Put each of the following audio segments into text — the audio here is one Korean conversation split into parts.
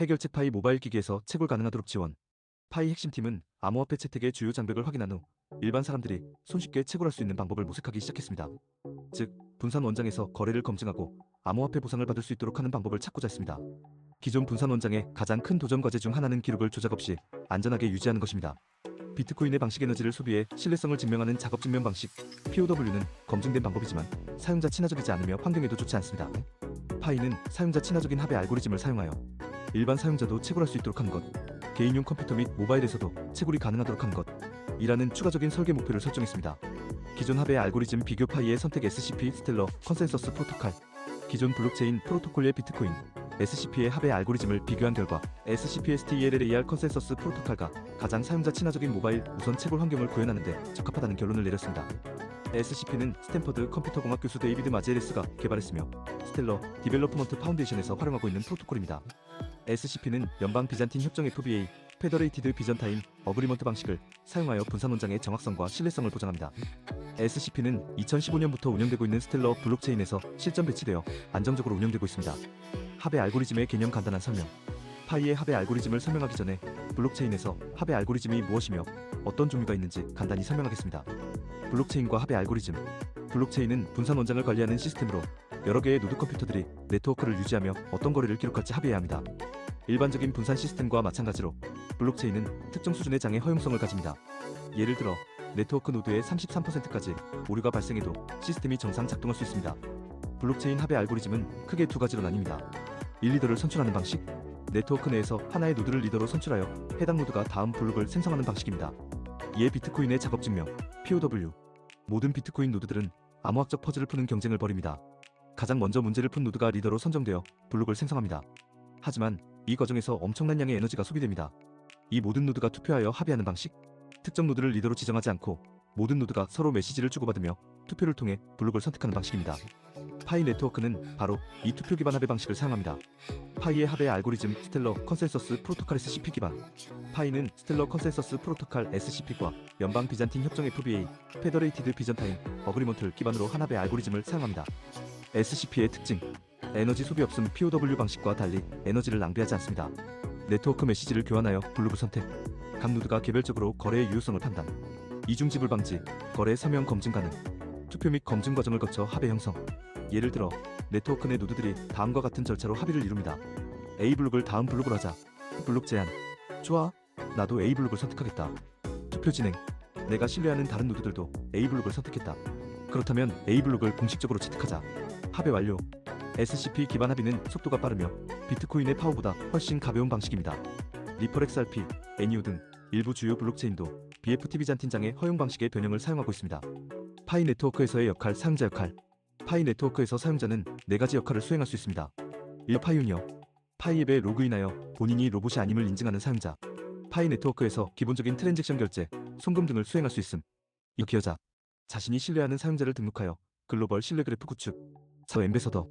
해결책 파이 모바일 기기에서 채굴 가능하도록 지원. 파이 핵심팀은 암호화폐 채택의 주요 장벽을 확인한 후 일반 사람들이 손쉽게 채굴할 수 있는 방법을 모색하기 시작했습니다. 즉, 분산 원장에서 거래를 검증하고 암호화폐 보상을 받을 수 있도록 하는 방법을 찾고자 했습니다. 기존 분산 원장의 가장 큰 도전 과제 중 하나는 기록을 조작 없이 안전하게 유지하는 것입니다. 비트코인의 방식 에너지를 소비해 신뢰성을 증명하는 작업 증명 방식 POW는 검증된 방법이지만 사용자 친화적이지 않으며 환경에도 좋지 않습니다. 파이는 사용자 친화적인 합의 알고리즘을 사용하여 일반 사용자도 채굴할 수 있도록 하는 것, 개인용 컴퓨터 및 모바일에서도 채굴이 가능하도록 하는 것, 이라는 추가적인 설계 목표를 설정했습니다. 기존 합의 알고리즘 비교 파이의 선택 SCP 스텔러 컨센서스 프로토콜, 기존 블록체인 프로토콜의 비트코인, SCP의 합의 알고리즘을 비교한 결과 SCP-STLLAR 컨센서스 프로토콜과 가장 사용자 친화적인 모바일 무선 채굴 환경을 구현하는 데 적합하다는 결론을 내렸습니다. SCP는 스탠퍼드 컴퓨터공학 교수 데이비드 마제레스가 개발했으며 스텔러 디벨로프먼트 파운데이션에서 활용하고 있는 프로토콜입니다. SCP는 연방 비잔틴 협정 FBA 페더레이티드 비전타임 어그리먼트 방식을 사용하여 분산 원장의 정확성과 신뢰성을 보장합니다. SCP는 2015년부터 운영되고 있는 스텔러 블록체인에서 실전 배치되어 안정적으로 운영되고 있습니다. 합의 알고리즘의 개념 간단한 설명. 파이의 합의 알고리즘을 설명하기 전에 블록체인에서 합의 알고리즘이 무엇이며 어떤 종류가 있는지 간단히 설명하겠습니다. 블록체인과 합의 알고리즘. 블록체인은 분산 원장을 관리하는 시스템으로 여러 개의 노드 컴퓨터들이 네트워크를 유지하며 어떤 거리를 기록할지 합의해야 합니다. 일반적인 분산 시스템과 마찬가지로 블록체인은 특정 수준의 장애 허용성을 가집니다. 예를 들어 네트워크 노드의 33%까지 오류가 발생해도 시스템이 정상 작동할 수 있습니다. 블록체인 합의 알고리즘은 크게 두 가지로 나뉩니다. 1 리더를 선출하는 방식, 네트워크 내에서 하나의 노드를 리더로 선출하여 해당 노드가 다음 블록을 생성하는 방식입니다. 이에 비트코인의 작업 증명, POW. 모든 비트코인 노드들은 암호학적 퍼즐을 푸는 경쟁을 벌입니다. 가장 먼저 문제를 푼 노드가 리더로 선정되어 블록을 생성합니다. 하지만 이 과정에서 엄청난 양의 에너지가 소비됩니다. 이 모든 노드가 투표하여 합의하는 방식, 특정 노드를 리더로 지정하지 않고 모든 노드가 서로 메시지를 주고받으며 투표를 통해 블록을 선택하는 방식입니다. 파이 네트워크는 바로 이 투표 기반 합의 방식을 사용합니다. 파이의 합의 알고리즘 스텔러 컨센서스 프로토콜 SCP 기반. 파이는 스텔러 컨센서스 프로토콜 SCP과 연방 비잔틴 협정 FBA 페더레이티드 비전타임 어그리먼트를 기반으로 한 합의 알고리즘을 사용합니다. SCP의 특징 에너지 소비 없음 POW 방식과 달리 에너지를 낭비하지 않습니다. 네트워크 메시지를 교환하여 블록을 선택. 각 노드가 개별적으로 거래의 유효성을 판단. 이중 지불 방지, 거래 서명 검증 가능. 투표 및 검증 과정을 거쳐 합의 형성. 예를 들어 네트워크 내 노드들이 다음과 같은 절차로 합의를 이룹니다. A 블록을 다음 블록으로 하자. 블록 제한. 좋아. 나도 A 블록을 선택하겠다. 투표 진행. 내가 신뢰하는 다른 노드들도 A 블록을 선택했다. 그렇다면 A 블록을 공식적으로 채택하자. 합의 완료. SCP 기반 합의는 속도가 빠르며 비트코인의 파워보다 훨씬 가벼운 방식입니다. 리퍼 XRP, NU 등 일부 주요 블록체인도 BFT 비잔틴장의 허용 방식의 변형을 사용하고 있습니다. 파이 네트워크에서의 역할, 사용자 역할. 파이 네트워크에서 사용자는 네 가지 역할을 수행할 수 있습니다. 1. 파이유니어. 파이 앱에 로그인하여 본인이 로봇이 아님을 인증하는 사용자. 파이 네트워크에서 기본적인 트랜잭션 결제, 송금 등을 수행할 수 있음. 2. 기여자. 자신이 신뢰하는 사용자를 등록하여 글로벌 신뢰 그래프 구축. 4. 엠베서더.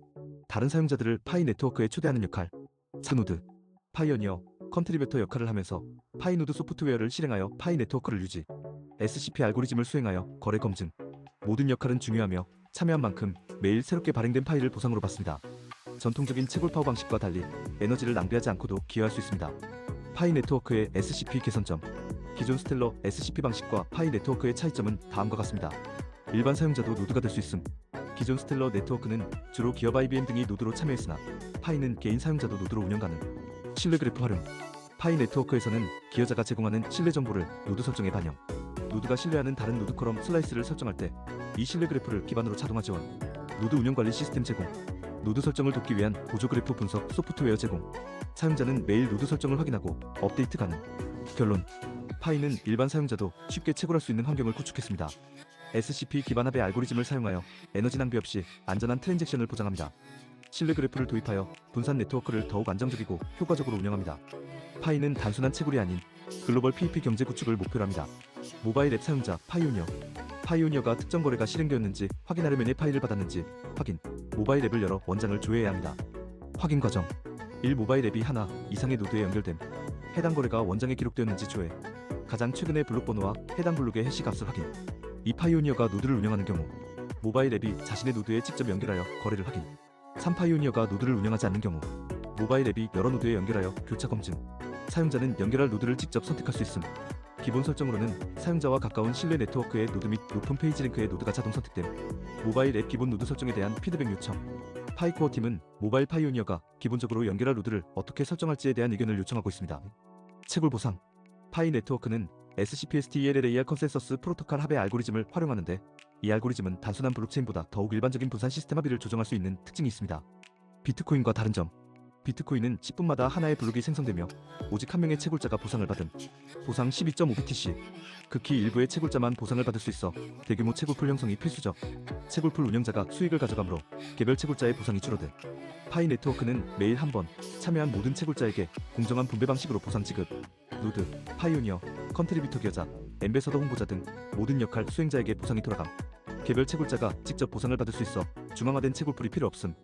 다른 사용자들을 파이 네트워크에 초대하는 역할. 4. 노드. 파이어니어, 컨트리뷰터 역할을 하면서 파이노드 소프트웨어를 실행하여 파이 네트워크를 유지. SCP 알고리즘을 수행하여 거래 검증. 모든 역할은 중요하며 참여한 만큼 매일 새롭게 발행된 파일을 보상으로 받습니다. 전통적인 채굴 파워 방식과 달리 에너지를 낭비하지 않고도 기여할 수 있습니다. 파이 네트워크의 SCP 개선점. 기존 스텔러 SCP 방식과 파이 네트워크의 차이점은 다음과 같습니다. 일반 사용자도 노드가 될 수 있음. 기존 스텔러 네트워크는 주로 기업 IBM 등이 노드로 참여했으나 파이는 개인 사용자도 노드로 운영 가능. 신뢰 그래프 활용. 파이 네트워크에서는 기여자가 제공하는 신뢰 정보를 노드 설정에 반영. 노드가 신뢰하는 다른 노드 컬럼 슬라이스를 설정할 때 이 신뢰 그래프를 기반으로 자동화 지원. 노드 운영 관리 시스템 제공. 노드 설정을 돕기 위한 보조 그래프 분석 소프트웨어 제공. 사용자는 매일 노드 설정을 확인하고 업데이트 가능. 결론. 파이는 일반 사용자도 쉽게 채굴할 수 있는 환경을 구축했습니다. SCP 기반 합의 알고리즘을 사용하여 에너지 낭비 없이 안전한 트랜잭션을 보장합니다. 신뢰 그래프를 도입하여 분산 네트워크를 더욱 안정적이고 효과적으로 운영합니다. 파이는 단순한 채굴이 아닌 글로벌 PEP 경제 구축을 목표로 합니다. 모바일 앱 사용자 파이오니어 파이오니어가 특정 거래가 실행되었는지 확인하려면 의 파일을 받았는지 확인 모바일 앱을 열어 원장을 조회해야 합니다. 확인 과정 1. 모바일 앱이 하나 이상의 노드에 연결됨 해당 거래가 원장에 기록되었는지 조회 가장 최근의 블록 번호와 해당 블록의 해시 값을 확인 이 파이오니어가 노드를 운영하는 경우 모바일 앱이 자신의 노드에 직접 연결하여 거래를 확인 3. 파이오니어가 노드를 운영하지 않는 경우 모바일 앱이 여러 노드에 연결하여 교차 검증. 사용자는 연결할 노드를 직접 선택할 수 있음. 기본 설정으로는 사용자와 가까운 신뢰 네트워크의 노드 및 높은 페이지 랭크의 노드가 자동 선택됨. 모바일 앱 기본 노드 설정에 대한 피드백 요청. 파이코어 팀은 모바일 파이오니어가 기본적으로 연결할 노드를 어떻게 설정할지에 대한 의견을 요청하고 있습니다. 채굴 보상. 파이 네트워크는 SCPSTLLAR 컨센서스 프로토콜 합의 알고리즘을 활용하는데 이 알고리즘은 단순한 블록체인보다 더욱 일반적인 분산 시스템 합의를 조정할 수 있는 특징이 있습니다. 비트코인과 다른 점. 비트코인은 10분마다 하나의 블록이 생성되며 오직 한 명의 채굴자가 보상을 받음. 보상 12.5BTC. 극히 일부의 채굴자만 보상을 받을 수 있어 대규모 채굴풀 형성이 필수적. 채굴풀 운영자가 수익을 가져가므로 개별 채굴자의 보상이 줄어든. 파이 네트워크는 매일 한 번 참여한 모든 채굴자에게 공정한 분배 방식으로 보상 지급. 노드, 파이오니어, 컨트리뷰터 기여자, 엠베서더 홍보자 등 모든 역할 수행자에게 보상이 돌아감. 개별 채굴자가 직접 보상을 받을 수 있어 중앙화된 채굴풀이 필요 없음.